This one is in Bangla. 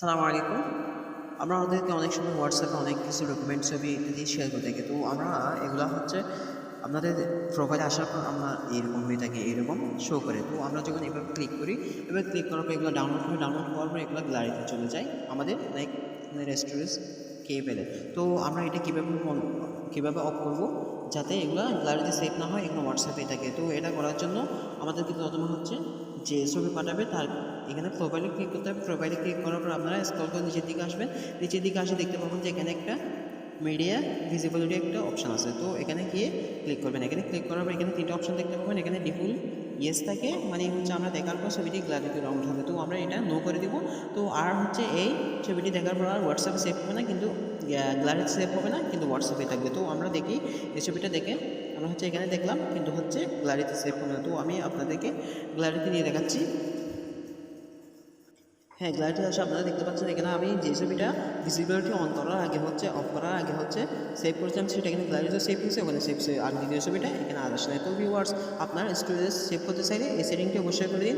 সালামু আলাইকুম। আমরা আমাদেরকে অনেক সময় হোয়াটসঅ্যাপে অনেক কিছু ডকুমেন্ট ছবি ইত্যাদি শেয়ার করে থাকি। তো আমরা এগুলো হচ্ছে আপনাদের প্রোফাইলে আসার পর আমরা এরকম হয়ে থাকে, এরকম শো করে। তো আমরা যখন এভাবে ক্লিক করি এবার ক্লিক করার পর এগুলো ডাউনলোড করে ডাউনলোড করার পর এগুলো গ্যালারিতে চলে যায় আমাদের লাইক রেস্টুরেন্ট খেয়ে ফেলে তো আমরা এটা কীভাবে কীভাবে অফ করব যাতে এগুলো গ্যালারিতে সেভ না হয়, এগুলো হোয়াটসঅ্যাপে থাকে। তো এটা করার জন্য আমাদেরকে প্রথমে হচ্ছে যে ছবি পাঠাবে তার এখানে প্রোফাইলে ক্লিক করতে হবে। প্রোফাইলে ক্লিক করার পর আপনারা স্ক্রল করে নিচের দিকে আসবেন। নিচের দিকে আসে দেখতে পাবেন যে এখানে একটা মিডিয়া ভিজিবিলিটি একটা অপশান আছে। তো এখানে গিয়ে ক্লিক করবেন। এখানে ক্লিক করার পর এখানে তিনটা অপশান দেখতে পাবেন। এখানে ডিফুল ইয়েস থাকে মানে হচ্ছে আমরা দেখার পর ছবিটি গ্যালারিতে রাউন্ড হবে তো আমরা এটা নো করে দিব। তো আর হচ্ছে এই ছবিটি দেখার পর আর হোয়াটসঅ্যাপে সেভ হবে না, কিন্তু গ্যালারিতে সেভ হবে না, কিন্তু হোয়াটসঅ্যাপে থাকবে। তো আমরা দেখি, এই ছবিটা দেখে আমরা হচ্ছে এখানে দেখলাম, কিন্তু হচ্ছে গ্লারিতে সেভ হবে তো আমি আপনাদেরকে গ্লারিতে নিয়ে দেখাচ্ছি। হ্যাঁ গ্লারিটি হচ্ছে আপনারা দেখতে পাচ্ছেন এখানে আমি যে ছবিটা ভিজিবিলিটি অন করার আগে হচ্ছে অফ করার আগে হচ্ছে সেভ করেছিলাম, সেটা এখানে গ্লারিতে সেভ হয়েছে ওখানে সেভ আর দ্বিতীয় ছবিটা এখানে আর আসে না তো ভিউয়ার্স আপনার স্টুডেন্ট সেভ করতে চাইলে এই সেটিংটি অবশ্যই করে দিন।